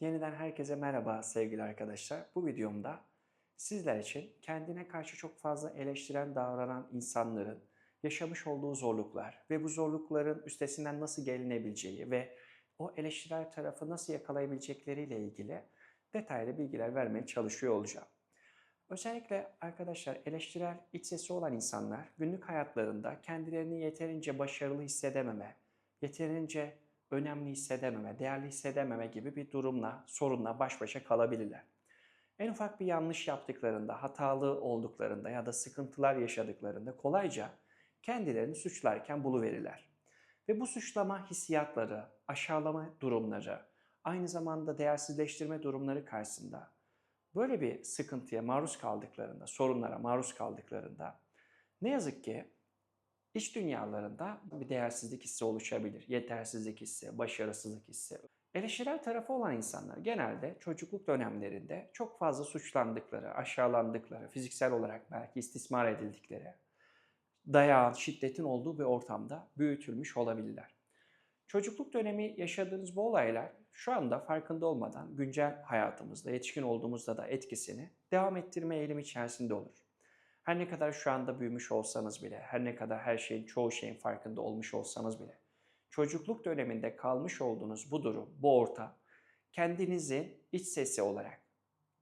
Yeniden herkese merhaba sevgili arkadaşlar. Bu videomda sizler için kendine karşı çok fazla eleştiren davranan insanların yaşamış olduğu zorluklar ve bu zorlukların üstesinden nasıl gelinebileceği ve o eleştirel tarafı nasıl yakalayabilecekleriyle ilgili detaylı bilgiler vermeye çalışıyor olacağım. Özellikle arkadaşlar eleştirel iç sesi olan insanlar günlük hayatlarında kendilerini yeterince başarılı hissedememe, yeterince önemli hissedememe, değerli hissedememe gibi bir durumla, sorunla baş başa kalabilirler. En ufak bir yanlış yaptıklarında, hatalı olduklarında ya da sıkıntılar yaşadıklarında kolayca kendilerini suçlarken buluverirler. Ve bu suçlama hissiyatları, aşağılama durumları, aynı zamanda değersizleştirme durumları karşısında böyle bir sıkıntıya maruz kaldıklarında, sorunlara maruz kaldıklarında ne yazık ki iç dünyalarında bir değersizlik hissi oluşabilir. Yetersizlik hissi, başarısızlık hissi. Eleştirel tarafı olan insanlar genelde çocukluk dönemlerinde çok fazla suçlandıkları, aşağılandıkları, fiziksel olarak belki istismar edildikleri, dayağın, şiddetin olduğu bir ortamda büyütülmüş olabilirler. Çocukluk dönemi yaşadığınız bu olaylar şu anda farkında olmadan güncel hayatımızda, yetişkin olduğumuzda da etkisini devam ettirme eğilimi içerisinde olur. Her ne kadar şu anda büyümüş olsanız bile, her ne kadar her şeyin, çoğu şeyin farkında olmuş olsanız bile, çocukluk döneminde kalmış olduğunuz bu durum, bu ortam, kendinizin iç sesi olarak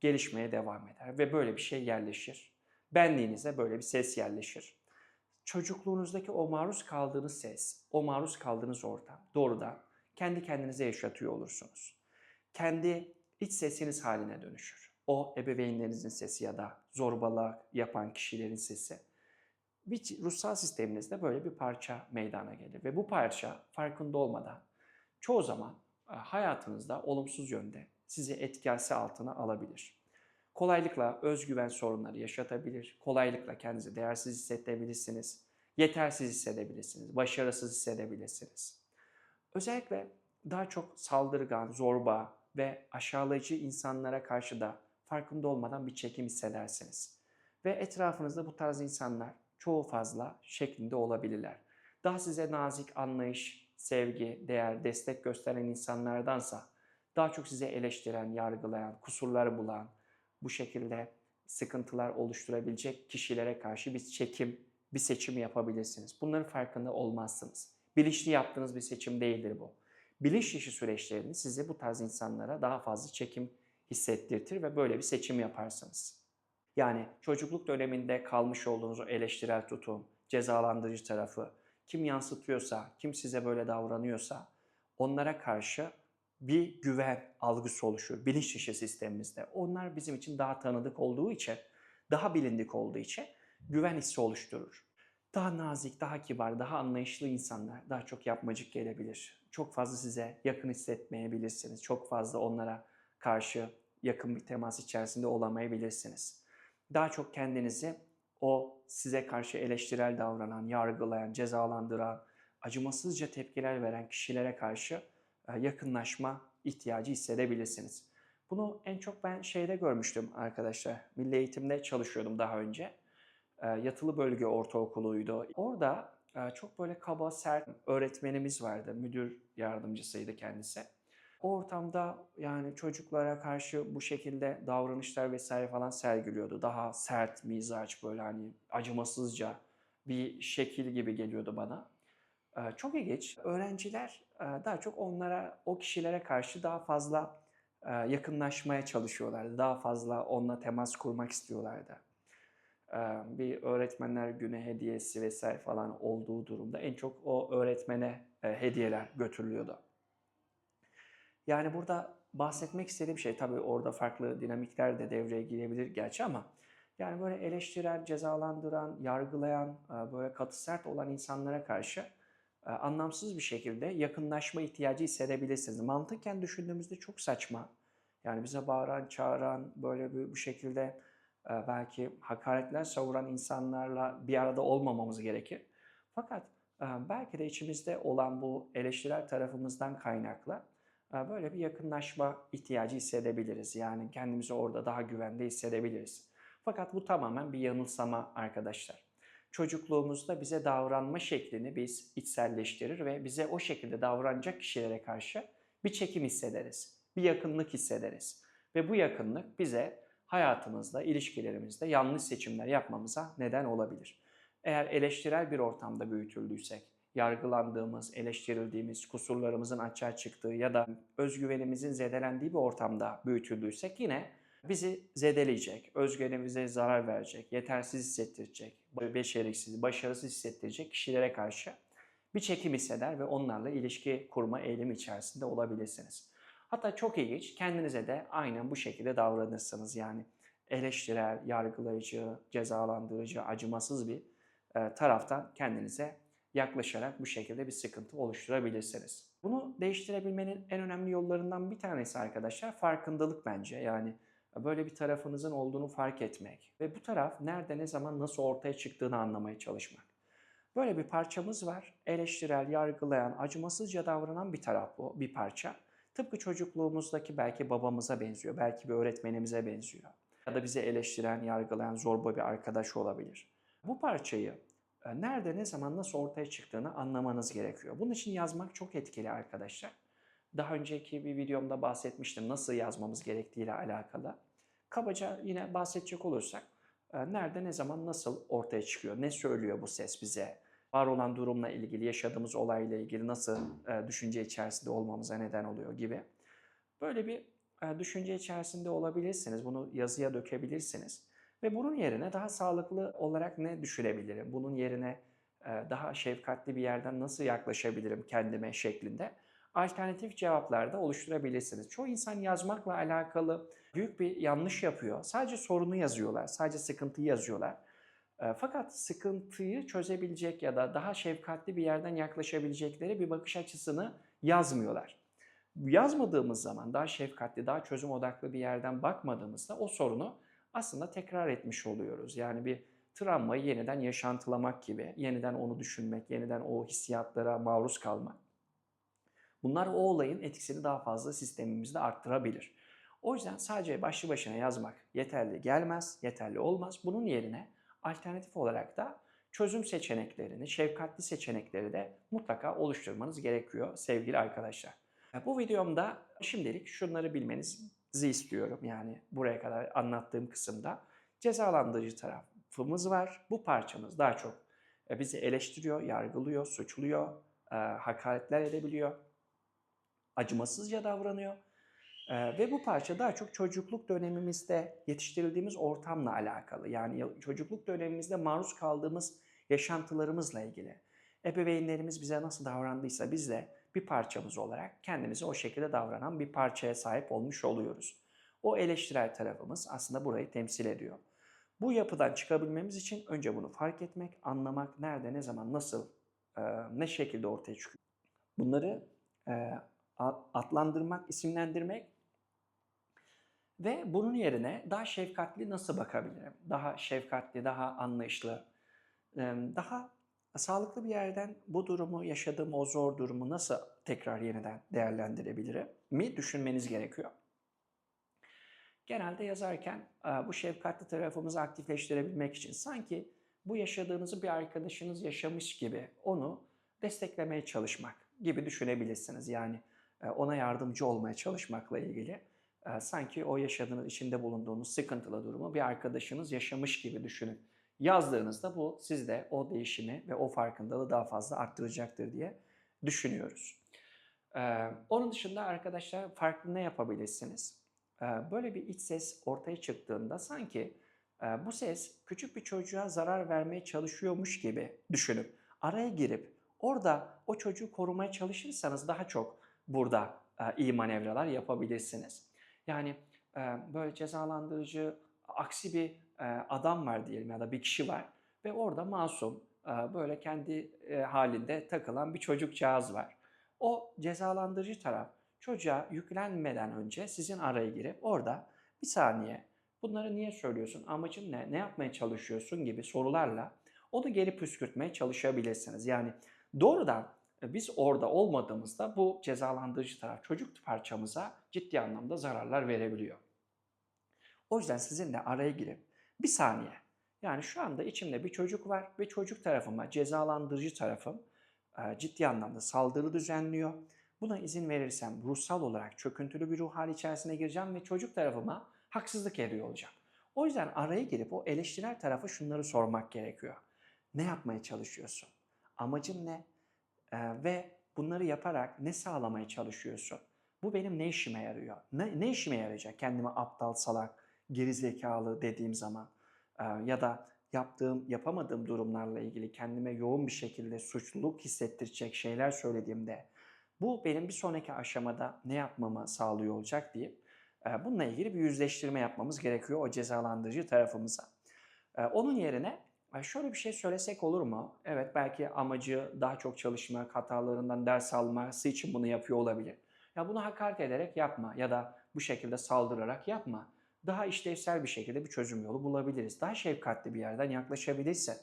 gelişmeye devam eder ve böyle bir şey yerleşir. Benliğinize böyle bir ses yerleşir. Çocukluğunuzdaki o maruz kaldığınız ses, o maruz kaldığınız ortam doğrudan kendi kendinize yaşatıyor olursunuz. Kendi iç sesiniz haline dönüşür. O ebeveynlerinizin sesi ya da zorbalık yapan kişilerin sesi. Bir ruhsal sisteminizde böyle bir parça meydana gelir ve bu parça farkında olmadan çoğu zaman e, hayatınızda olumsuz yönde sizi etkisi altına alabilir. Kolaylıkla özgüven sorunları yaşatabilir, kolaylıkla kendinizi değersiz hissedebilirsiniz, yetersiz hissedebilirsiniz, başarısız hissedebilirsiniz. Özellikle daha çok saldırgan, zorba ve aşağılayıcı insanlara karşı da farkında olmadan bir çekim hissedersiniz. Ve etrafınızda bu tarz insanlar çoğu fazla şeklinde olabilirler. Daha size nazik, anlayış, sevgi, değer, destek gösteren insanlardansa daha çok size eleştiren, yargılayan, kusurları bulan, bu şekilde sıkıntılar oluşturabilecek kişilere karşı bir çekim, bir seçim yapabilirsiniz. Bunların farkında olmazsınız. Bilinçli yaptığınız bir seçim değildir bu. Bilinç dışı süreçleriniz sizi bu tarz insanlara daha fazla çekim hissettirtir ve böyle bir seçim yaparsınız. Yani çocukluk döneminde kalmış olduğunuz o eleştirel tutum, cezalandırıcı tarafı, kim yansıtıyorsa, kim size böyle davranıyorsa onlara karşı bir güven algısı oluşur bilinç dışı sistemimizde. Onlar bizim için daha tanıdık olduğu için, daha bilindik olduğu için güven hissi oluşturur. Daha nazik, daha kibar, daha anlayışlı insanlar daha çok yapmacık gelebilir. Çok fazla size yakın hissetmeyebilirsiniz. Çok fazla onlara karşı yakın bir temas içerisinde olamayabilirsiniz. Daha çok kendinizi o size karşı eleştirel davranan, yargılayan, cezalandıran, acımasızca tepkiler veren kişilere karşı e, yakınlaşma ihtiyacı hissedebilirsiniz. Bunu en çok ben şeyde görmüştüm arkadaşlar. Milli eğitimde çalışıyordum daha önce. E, yatılı bölge ortaokuluydu. Orada e, çok böyle kaba, sert öğretmenimiz vardı. Müdür yardımcısıydı kendisi. Ortamda yani çocuklara karşı bu şekilde davranışlar vesaire falan sergiliyordu. Daha sert mizaç böyle hani acımasızca bir şekil gibi geliyordu bana. Çok ilginç. Öğrenciler daha çok onlara, o kişilere karşı daha fazla yakınlaşmaya çalışıyorlardı. Daha fazla onunla temas kurmak istiyorlardı. Bir öğretmenler günü hediyesi vesaire falan olduğu durumda en çok o öğretmene hediyeler götürülüyordu. Yani burada bahsetmek istediğim şey tabii orada farklı dinamikler de devreye girebilir gerçi ama yani böyle eleştirel, cezalandıran, yargılayan, böyle katı sert olan insanlara karşı anlamsız bir şekilde yakınlaşma ihtiyacı hissedebilirsiniz. Mantıken düşündüğümüzde çok saçma. Yani bize bağıran, çağıran, böyle bir, bu şekilde belki hakaretler savuran insanlarla bir arada olmamamız gerekir. Fakat belki de içimizde olan bu eleştirel tarafımızdan kaynaklı böyle bir yakınlaşma ihtiyacı hissedebiliriz. Yani kendimizi orada daha güvende hissedebiliriz. Fakat bu tamamen bir yanılsama arkadaşlar. Çocukluğumuzda bize davranma şeklini biz içselleştirir ve bize o şekilde davranacak kişilere karşı bir çekim hissederiz. Bir yakınlık hissederiz. Ve bu yakınlık bize hayatımızda, ilişkilerimizde yanlış seçimler yapmamıza neden olabilir. Eğer eleştirel bir ortamda büyütüldüysek, yargılandığımız, eleştirildiğimiz, kusurlarımızın açığa çıktığı ya da özgüvenimizin zedelendiği bir ortamda büyütüldüysek yine bizi zedeleyecek, özgüvenimize zarar verecek, yetersiz hissettirecek, beceriksiz, başarısız hissettirecek kişilere karşı bir çekim hisseder ve onlarla ilişki kurma eğilimi içerisinde olabilirsiniz. Hatta çok ilginç, kendinize de aynen bu şekilde davranırsınız. Yani eleştirel, yargılayıcı, cezalandırıcı, acımasız bir e, taraftan kendinize yaklaşarak bu şekilde bir sıkıntı oluşturabilirsiniz. Bunu değiştirebilmenin en önemli yollarından bir tanesi arkadaşlar farkındalık bence. Yani böyle bir tarafınızın olduğunu fark etmek ve bu taraf nerede, ne zaman, nasıl ortaya çıktığını anlamaya çalışmak. Böyle bir parçamız var. Eleştirel, yargılayan, acımasızca davranan bir taraf bu, bir parça. Tıpkı çocukluğumuzdaki belki babamıza benziyor, belki bir öğretmenimize benziyor. Ya da bizi eleştiren, yargılayan zorba bir arkadaş olabilir. Bu parçayı nerede, ne zaman, nasıl ortaya çıktığını anlamanız gerekiyor. Bunun için yazmak çok etkili arkadaşlar. Daha önceki bir videomda bahsetmiştim nasıl yazmamız gerektiğiyle alakalı. Kabaca yine bahsedecek olursak e, nerede, ne zaman, nasıl ortaya çıkıyor, ne söylüyor bu ses bize, var olan durumla ilgili, yaşadığımız olayla ilgili nasıl e, düşünce içerisinde olmamıza neden oluyor gibi. Böyle bir e, düşünce içerisinde olabilirsiniz, bunu yazıya dökebilirsiniz. Ve bunun yerine daha sağlıklı olarak ne düşünebilirim, bunun yerine daha şefkatli bir yerden nasıl yaklaşabilirim kendime şeklinde alternatif cevaplar da oluşturabilirsiniz. Çoğu insan yazmakla alakalı büyük bir yanlış yapıyor. Sadece sorunu yazıyorlar, sadece sıkıntıyı yazıyorlar. Fakat sıkıntıyı çözebilecek ya da daha şefkatli bir yerden yaklaşabilecekleri bir bakış açısını yazmıyorlar. Yazmadığımız zaman daha şefkatli, daha çözüm odaklı bir yerden bakmadığımızda o sorunu aslında tekrar etmiş oluyoruz. Yani bir travmayı yeniden yaşantılamak gibi, yeniden onu düşünmek, yeniden o hissiyatlara maruz kalmak. Bunlar o olayın etkisini daha fazla sistemimizde arttırabilir. O yüzden sadece başlı başına yazmak yeterli gelmez, yeterli olmaz. Bunun yerine alternatif olarak da çözüm seçeneklerini, şefkatli seçenekleri de mutlaka oluşturmanız gerekiyor sevgili arkadaşlar. Bu videomda şimdilik şunları bilmenizi istiyorum. Yani buraya kadar anlattığım kısımda cezalandırıcı tarafımız var. Bu parçamız daha çok e, bizi eleştiriyor, yargılıyor, suçluyor, e, hakaretler edebiliyor acımasızca davranıyor. Ee, ve bu parça daha çok çocukluk dönemimizde yetiştirildiğimiz ortamla alakalı. Yani çocukluk dönemimizde maruz kaldığımız yaşantılarımızla ilgili. Ebeveynlerimiz bize nasıl davrandıysa biz de bir parçamız olarak kendimize o şekilde davranan bir parçaya sahip olmuş oluyoruz. O eleştirel tarafımız aslında burayı temsil ediyor. Bu yapıdan çıkabilmemiz için önce bunu fark etmek, anlamak, nerede, ne zaman, nasıl, ne şekilde ortaya çıkıyor. Bunları adlandırmak, isimlendirmek ve bunun yerine daha şefkatli nasıl bakabilirim? Daha şefkatli, daha anlayışlı, daha sağlıklı bir yerden bu durumu, yaşadığım o zor durumu nasıl tekrar yeniden değerlendirebilirim mi düşünmeniz gerekiyor. Genelde yazarken bu şefkatli tarafımızı aktifleştirebilmek için sanki bu yaşadığınızı bir arkadaşınız yaşamış gibi onu desteklemeye çalışmak gibi düşünebilirsiniz. Yani e, ona yardımcı olmaya çalışmakla ilgili e, sanki o yaşadığınız, içinde bulunduğunuz sıkıntılı durumu bir arkadaşınız yaşamış gibi düşünün. Yazdığınızda bu sizde o değişimi ve o farkındalığı daha fazla arttıracaktır diye düşünüyoruz. E, onun dışında arkadaşlar farklı ne yapabilirsiniz? Böyle bir iç ses ortaya çıktığında sanki bu ses küçük bir çocuğa zarar vermeye çalışıyormuş gibi düşünüp araya girip orada o çocuğu korumaya çalışırsanız daha çok burada e, iyi manevralar yapabilirsiniz. Yani e, böyle cezalandırıcı aksi bir e, adam var diyelim ya da bir kişi var ve orada masum e, böyle kendi e, halinde takılan bir çocukcağız var. O cezalandırıcı taraf çocuğa yüklenmeden önce sizin araya girip orada bir saniye bunları niye söylüyorsun, amacın ne, ne yapmaya çalışıyorsun gibi sorularla onu geri püskürtmeye çalışabilirsiniz. Yani doğrudan biz orada olmadığımızda bu cezalandırıcı taraf çocuk parçamıza ciddi anlamda zararlar verebiliyor. O yüzden sizinle araya girip bir saniye yani şu anda içimde bir çocuk var ve çocuk tarafıma cezalandırıcı tarafım ciddi anlamda saldırı düzenliyor. Buna izin verirsem ruhsal olarak çöküntülü bir ruh hali içerisine gireceğim ve çocuk tarafıma haksızlık ediyor olacağım. O yüzden araya girip o eleştirel tarafa şunları sormak gerekiyor. Ne yapmaya çalışıyorsun? Amacın ne? Ee, ve bunları yaparak ne sağlamaya çalışıyorsun? Bu benim ne işime yarıyor? Ne, ne işime yarayacak? Kendime aptal, salak, gerizekalı dediğim zaman ya da yaptığım, yapamadığım durumlarla ilgili kendime yoğun bir şekilde suçluluk hissettirecek şeyler söylediğimde bu benim bir sonraki aşamada ne yapmamı sağlıyor olacak deyip e, bununla ilgili bir yüzleştirme yapmamız gerekiyor o cezalandırıcı tarafımıza. Onun yerine şöyle bir şey söylesek olur mu? Evet belki amacı daha çok çalışmak, hatalarından ders alması için bunu yapıyor olabilir. Ya bunu hakaret ederek yapma ya da bu şekilde saldırarak yapma. Daha işlevsel bir şekilde bir çözüm yolu bulabiliriz. Daha şefkatli bir yerden yaklaşabilirsin.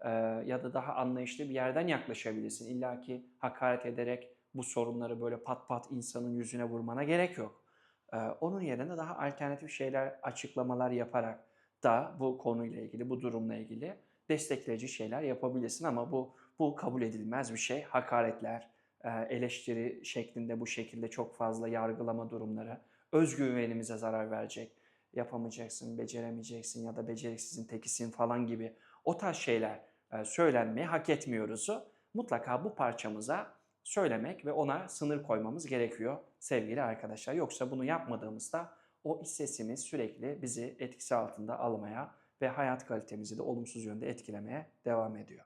E, ya da daha anlayışlı bir yerden yaklaşabilirsin. İlla ki hakaret ederek bu sorunları böyle pat pat insanın yüzüne vurmana gerek yok. Ee, Onun yerine daha alternatif şeyler, açıklamalar yaparak da bu konuyla ilgili, bu durumla ilgili destekleyici şeyler yapabilirsin ama bu bu kabul edilmez bir şey. Hakaretler, e, eleştiri şeklinde bu şekilde çok fazla yargılama durumları özgüvenimize zarar verecek. Yapamayacaksın, beceremeyeceksin ya da beceriksizin tekisin falan gibi o tarz şeyler e, söylenmeyi hak etmiyoruzu mutlaka bu parçamıza söylemek ve ona sınır koymamız gerekiyor sevgili arkadaşlar. Yoksa bunu yapmadığımızda o iç sesimiz sürekli bizi etkisi altında almaya ve hayat kalitemizi de olumsuz yönde etkilemeye devam ediyor.